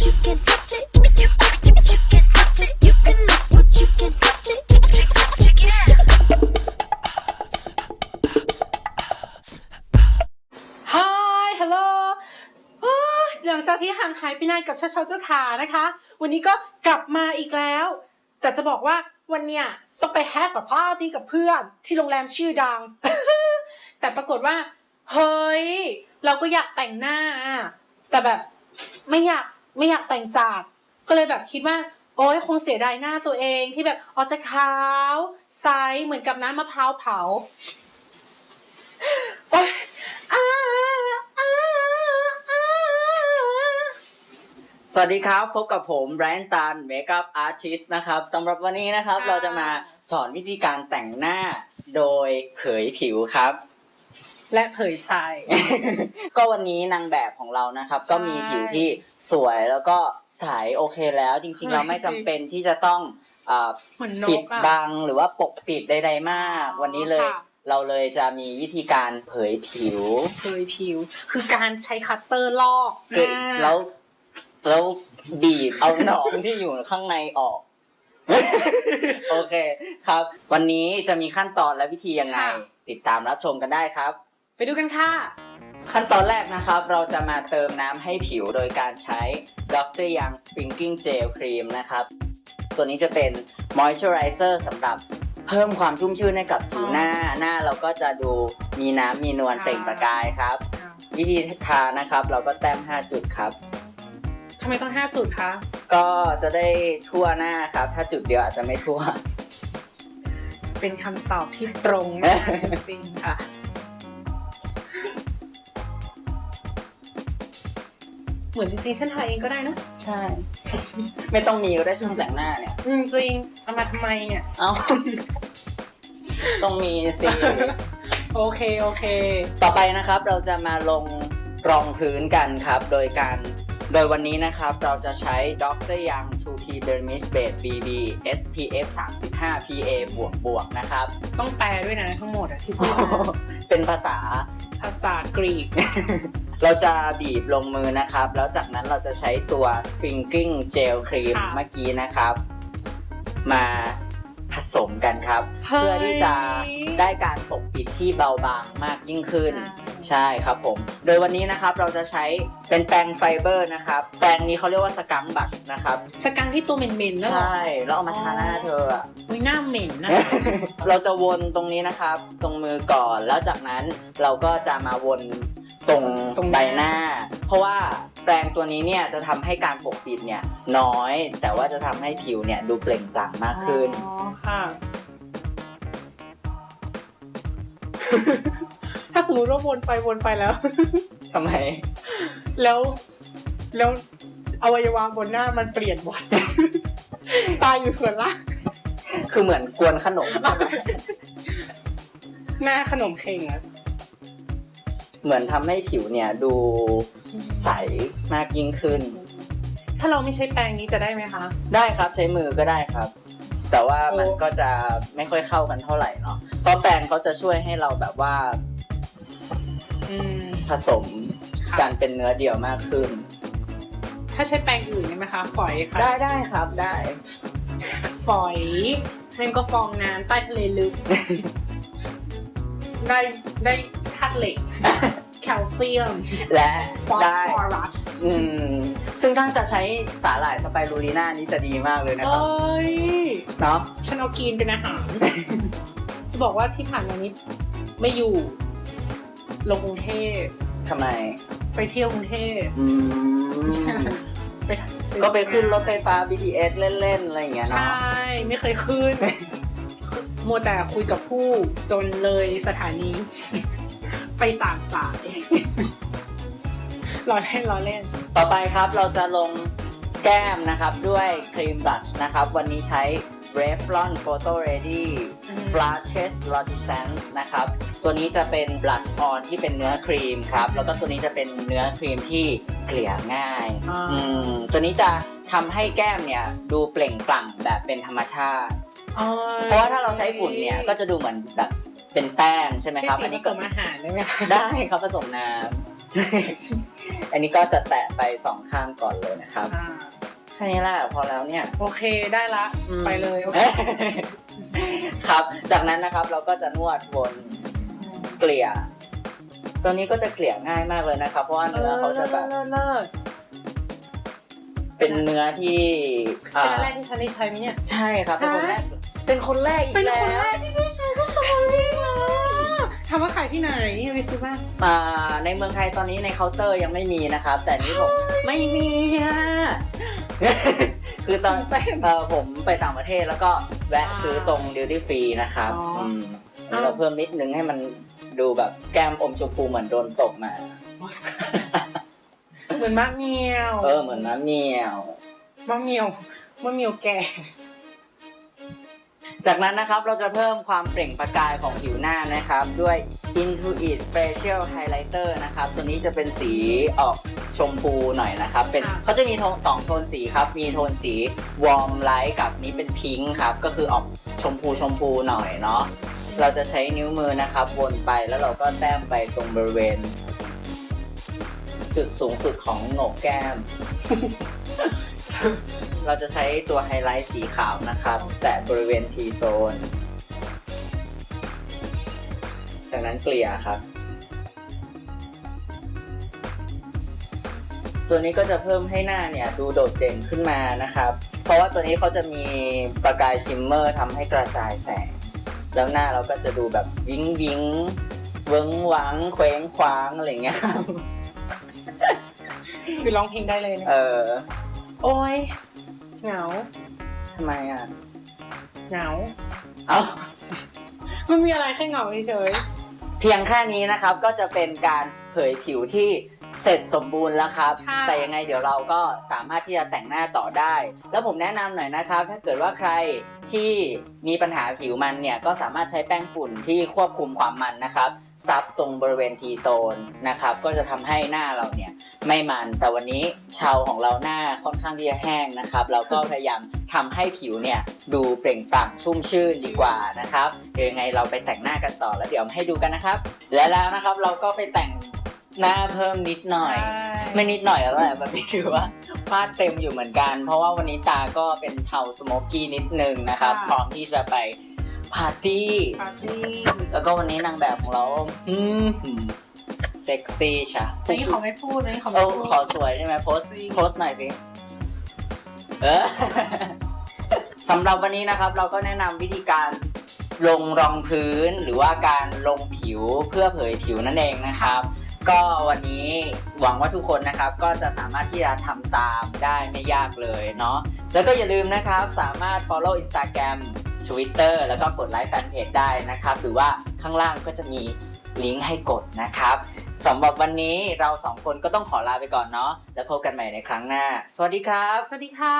Hi Hello หลังจากที่ห่างหายไปนานกับชาชาเจ้าขานะคะ วันนี้ก็กลับมาอีกแล้ว แต่จะบอกว่าวันเนี้ยต้องไปแฮปกับพาร์ตี้กับเพื่อนที่โรงแรมชื่อดัง แต่ปรากฏว่า เฮ้ย เราก็อยากแต่งหน้า แต่แบบไม่อยาก ไม่อยากแต่งจัดก็เลยแบบคิดว่า โอ้ยคงเสียดายหน้าตัวเองที่แบบออกจะขาวใสเหมือนกับน้ำมะพร้าวเผาโอ๊ยอ้าอ้าอ้าสวัสดีครับพบกับผมแบรนตันเมคอัพอาร์ติสนะครับสำหรับวันนี้นะครับ เราจะมาสอนวิธีการแต่งหน้าโดยเผยผิวครับ และเผยใจก็วันนี้นางแบบของเรานะครับใช่ก็มีผิวที่สวยแล้วก็ใสโอเคแล้วจริงๆเราไม่จำเป็นที่จะต้องอ่าเหมือนนปิดกอะ บังหรือว่าปกปิดใดๆมากอ๋อวันนี้เลยค่ะ เราเลยจะมีวิธีการเผยผิว เผยผิว คือการใช้คัตเตอร์ลอกหคือน้าแล้วแล้วบีบเอาหนองที่อยู่ข้างในออก โอเคครับ วันนี้จะมีขั้นตอนและวิธียังไง ติดตามรับชมกันได้ครับ ไปดูกันค่ะ ขั้นตอนแรกนะครับ เราจะมาเติมน้ำให้ผิวโดยการใช้ Dr. Young Sprinking Gel Cream นะครับ ตัวนี้จะเป็น Moisturizer สำหรับเพิ่มความชุ่มชื่นให้กับผิวหน้า หน้าเราก็จะดูมีน้ำมีนวลเปล่งประกายครับ วิธีทานะครับ เราก็แต้ม 5 จุดครับ ทำไมต้องห้าจุดคะ ก็จะได้ทั่วหน้าครับ ถ้าจุดเดียวอาจจะไม่ทั่ว เป็นคำตอบที่ตรงมากจริงๆค่ะ เหมือนจริงๆฉันทาเองก็ได้นะใช่ ไม่ต้องมีก็ได้ช่างแต่งหน้าเนี่ย อืมจริงเอามาทำไมเนี่ย เอา ต้องมีสิ โอเคโอเค ต่อไปนะครับเราจะมาลงรองพื้นกันครับ โดยการโดยวันนี้นะครับเราจะใช้ Dr. Young 2P Dermis Base BB SPF 35 PA บวกบวกนะครับ ต้องแปลด้วยนะทั้งหมดอะที่พูดมาเป็นภาษา ภาษากรีก เราจะบีบลงมือนะครับ แล้วจากนั้นเราจะใช้ตัว Sprinkling Gel Cream ค่ะ เมื่อกี้นะครับ มาผสมกันครับเฮ้ยเพื่อที่จะได้การปกปิดที่เบาบางมากยิ่งขึ้นใช่ใช่ครับผม โดยวันนี้นะครับเราจะใช้เป็นแปรงไฟเบอร์นะครับ แปรงนี้เขาเรียกว่าสกังบัชนะครับ สกังที่ตัวเหม็นๆนั่นเหรอ ใช่ แล้วเอามาทาหน้าเธออะ อุ้ยหน้าเหม็นนะ เราจะวนตรงนี้นะครับ ตรงมือก่อน แล้วจากนั้นเราก็จะมาวน ตรงตรงหน้าใบหน้า เพราะว่าแปรงตัวนี้เนี่ยจะทำให้การปกปิดเนี่ยน้อย แต่ว่าจะทำให้ผิวเนี่ยดูเปล่งปลั่งมากขึ้น อ๋อค่ะ ถ้าสมมติว่าวนไปวนไปแล้ว ทำไม แล้วแล้วอวัยวะบนหน้ามันเปลี่ยนหมด ตายอยู่ส่วนล่างคือเหมือนกวนขนม หน้าขนมเข่งอะ เหมือนทำให้ผิวเนี่ยดูใสมากยิ่งขึ้น ถ้าเราไม่ใช้แปรงนี้จะได้ไหมคะ ได้ครับใช้มือก็ได้ครับ แต่ว่ามันโอ้ก็จะไม่ค่อยเข้ากันเท่าไหร่เนาะเพราะแปรงเขาจะช่วยให้เราแบบว่าอืมผสมค่ะกันเป็นเนื้อเดียวมากขึ้น ถ้าใช้แปรงอื่นได้ไหมคะ ฝอยค่ะ ได้ได้ครับได้ ฝอยนั่นก็ฟองน้ำใต้ทะเลลึก ได้ได้ ธาตุเหล็ก แคลเซียม และฟอสได้ฟอรัส อืมซึ่งถ้าจะใช้สาหร่ายสไปรูลีน่านี้จะดีมากเลยนะเอครับ้ย เนาะ ฉันเอากินเป็นอาหาร จะบอกว่าที่ผ่านมานี้ไม่อยู่ ลงกรุงเทพทำไม ไปเที่ยวกรุงเทพ อืมใช่ไปก็ไปขึ้นรถไฟฟ้า BTS เล่น ๆ อะไรอย่างเงี้ยใชเนาะ่ ไม่เคยขึ้น มัวแต่คุยกับผู้จนเลยสถานี ไปสามสายรอเล่นรอเล่น ต่อไปครับเราจะลงแก้มนะครับด้วยครีมบลัชนะครับ วันนี้ใช้ Revlon Photo Ready อืม Flashes Lotisant นะครับ ตัวนี้จะเป็นบลัชออนที่เป็นเนื้อครีมครับ แล้วก็ตัวนี้จะเป็นเนื้อครีมที่เกลี่ยง่ายอ่าอืมตัวนี้จะทำให้แก้มเนี่ยดูเปล่งปลั่งแบบเป็นธรรมชาติ เพราะว่าถ้าเราใช้ฝุ่นเนี่ยก็จะดูเหมือนแบบ เป็นแป้งใช่ไหมครับใช่อันสีนี้ผก็สมอาหารได้ไหมคะได้ครับผสมน้ำอันนี้ก็จะแตะไปสองข้างก่อนเลยนะครับอ่าแค่นี้แหละพอแล้วเนี่ย โอเคได้ละอืมไปเลยโอเคครับ จากนั้นนะครับเราก็จะนวดบนเกลี่ยตัวนี้ก็จะเกลี่ยง่ายมากเลยนะครับ เพราะว่าเนื้อเขาจะแบบเลิศเลิศเป็นเนื้อที่เป็นอันแรอ่ากที่ฉันได้ใช้ไหมเนี่ย ใช่ครับ เป็นคนแรก เป็นคนแรกอีกเป็นแล้คนวแรกที่ได้ใถามว่าขายที่ไหนไปซื้อบ้างอ่าในเมืองไทยตอนนี้ในเคาน์เตอร์ยังไม่มีนะครับ แต่นี่ผมไม่มีอะคือตอนเออผมไปต่างประเทศแล้วก็แวะซื้อตรงดิวตี้ฟรีนะครับอ๋ออืมแล้วเราเพิ่มนิดนึงให้มันดูแบบแก้มอมชมพูเหมือนโดนตกมา เหมือนมะเมียว เออเหมือนน้ำเมียวมะเมียวมะเมียวแก่ จากนั้นนะครับเราจะเพิ่มความเปล่งประกายของผิวหน้านะครับ ด้วย Intuit Facial Highlighter นะครับ ตัวนี้จะเป็นสีออกชมพูหน่อยนะครับ เป็นค่ะเขาจะมีโทนสองโทนสีครับ มีโทนสี Warm Light กับนี้เป็นพิงค์ครับ ก็คือออกชมพูชมพูหน่อยเนาะ เราจะใช้นิ้วมือนะครับวนไปแล้วเราก็แต้มไปตรงบริเวณ จุดสูงสุดของโหนกแก้ม เราจะใช้ตัวไฮไลท์สีขาวนะครับ แตะบริเวณ T zone จากนั้นเกลี่ยครับ ตัวนี้ก็จะเพิ่มให้หน้าเนี่ยดูโดดเด่นขึ้นมานะครับ เพราะว่าตัวนี้เขาจะมีประกายชิมเมอร์ทำให้กระจายแสง แล้วหน้าเราก็จะดูแบบวิงวิงเวิงวังเคว้งคว้างอะไรอย่างเงี้ยครับ คือร้องเพลงได้เลยนะ เออ โอ้ยเหงาทำไมอะ เหงา เอ้ามันมีอะไรแค่เหงาเฉยเพียงแค่นี้นะครับก็จะเป็นการเผยผิวที่เสร็จสมบูรณ์แล้วครับค่ะแต่ยังไงเดี๋ยวเราก็สามารถที่จะแต่งหน้าต่อได้ แล้วผมแนะนำหน่อยนะครับ ถ้าเกิดว่าใครที่มีปัญหาผิวมันเนี่ยก็สามารถใช้แป้งฝุ่นที่ควบคุมความมันนะครับ ซับตรงบริเวณทีโซนนะครับ ก็จะทำให้หน้าเราเนี่ยไม่มัน แต่วันนี้ชาวของเราหน้าค่อนข้างที่จะแห้งนะครับ เราก็พยายามทำให้ผิวเนี่ยดูเปล่งปลั่งชุ่มชื่นดีกว่านะครับเดี๋ยวยังไงเราไปแต่งหน้ากันต่อแล้วเดี๋ยวมาให้ดูกันนะครับ และแล้วนะครับเราก็ไปแต่งหน้าเพิ่มนิดหๆน่อย ไม่นิดหน่อยแล้วแหละแบบนี้คือว่าฟาดเต็มอยู่เหมือนกัน เพราะว่าวันนี้ตาก็เป็นเทาสโมกกี้นิดนึงนะครับค่ะพร้อมที่จะไป ปาร์ตี้ ปาร์ตี้แล้วก็วันนี้นางแบบของเราอืมเซ็กซี่ชะอันนี้เขาไม่พูดอันนี้เขาโอ้ไม่พูดขอสวยใช่ไหมโพสโพสหน่อยสิ เออ สำหรับวันนี้นะครับ เราก็แนะนำวิธีการลงรองพื้นหรือว่าการลงผิวเพื่อเผยผิวนั่นเองนะครับ ก็วันนี้หวังว่าทุกคนนะครับ ก็จะสามารถที่จะทำตามได้ไม่ยากเลยเนาะแล้วก็อย่าลืมนะครับสามารถ follow Instagram Twitter แล้วก็กดไลค์แฟนเพจได้นะครับ หรือว่าข้างล่างก็จะมีลิงก์ให้กดนะครับสำหรับวันนี้เราสองคนก็ต้องขอลาไปก่อนเนาะแล้วพบกันใหม่ในครั้งหน้า สวัสดีครับ สวัสดีค่ะ